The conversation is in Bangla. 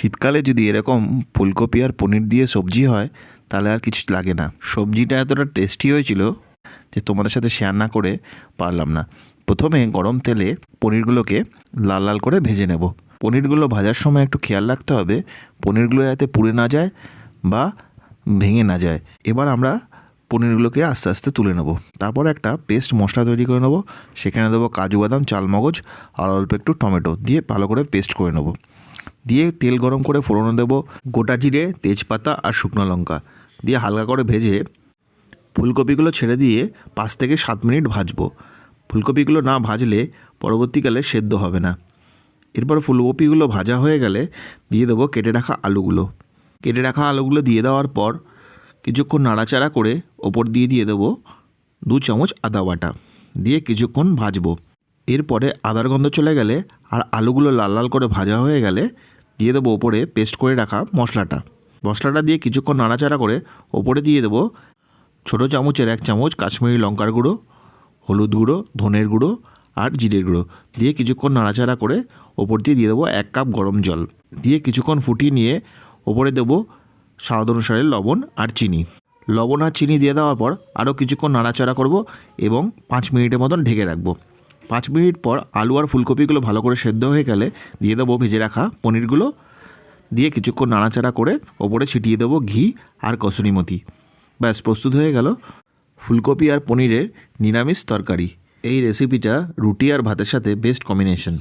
শীতকালে যদি এরকম ফুলকপি আর পনির দিয়ে সবজি হয়, তাহলে আর কিছু লাগে না। সবজিটা এতটা টেস্টি হয়েছিল যে তোমাদের সাথে শেয়ার না করে পারলাম না। প্রথমে গরম তেলে পনিরগুলোকে লাল লাল করে ভেজে নেব। পনিরগুলো ভাজার সময় একটু খেয়াল রাখতে হবে, পনিরগুলো যাতে পুড়ে না যায় বা ভেঙে না যায়। এবার আমরা পনিরগুলোকে আস্তে আস্তে তুলে নেব। তারপর একটা পেস্ট মশলা তৈরি করে নেব। সেখানে দেবো কাজু বাদাম, চালমগজ আর অল্প একটু টমেটো দিয়ে ভালো করে পেস্ট করে নেব। দিয়ে তেল গরম করে ফোড়নে দেবো গোটা জিরে, তেজপাতা আর শুকনো লঙ্কা। দিয়ে হালকা করে ভেজে ফুলকপিগুলো ছেড়ে দিয়ে পাঁচ থেকে সাত মিনিট ভাজবো। ফুলকপিগুলো না ভাজলে পরবর্তীকালে সেদ্ধ হবে না। এরপর ফুলকপিগুলো ভাজা হয়ে গেলে দিয়ে দেবো কেটে রাখা আলুগুলো। কেটে রাখা আলুগুলো দিয়ে দেওয়ার পর কিছুক্ষণ নাড়াচাড়া করে ওপর দিয়ে দিয়ে দেবো দু চামচ আদা বাটা। দিয়ে কিছুক্ষণ ভাজবো। এরপরে আদার গন্ধ চলে গেলে আর আলুগুলো লাল লাল করে ভাজা হয়ে গেলে দিয়ে দেবো ওপরে পেস্ট করে রাখা মশলাটা। মশলাটা দিয়ে কিছুক্ষণ নাড়াচাড়া করে ওপরে দিয়ে দেবো ছোটো চামচের এক চামচ কাশ্মীরি লঙ্কার গুঁড়ো, হলুদ গুঁড়ো, ধনের গুঁড়ো আর জিরের গুঁড়ো। দিয়ে কিছুক্ষণ নাড়াচাড়া করে ওপর দিয়ে দিয়ে দেবো এক কাপ গরম জল। দিয়ে কিছুক্ষণ ফুটিয়ে নিয়ে ওপরে দেবো স্বাদ অনুসারে লবণ আর চিনি। লবণ আর চিনি দিয়ে দেওয়ার পর আরও কিছুক্ষণ নাড়াচাড়া করব এবং পাঁচ মিনিটের মতন ঢেকে রাখব। পাঁচ মিনিট পর আলু আর ফুলকপিগুলো ভালো করে সেদ্ধ হয়ে গেলে দিয়ে দেবো ভেজে রাখা পনিরগুলো। দিয়ে কিছুক্ষণ নাড়াচাড়া করে ওপরে ছিটিয়ে দেবো ঘি আর কসুরি মতি ব্যাস, প্রস্তুত হয়ে গেল ফুলকপি আর পনিরের নিরামিষ তরকারি। এই রেসিপিটা রুটি আর ভাতের সাথে বেস্ট কম্বিনেশন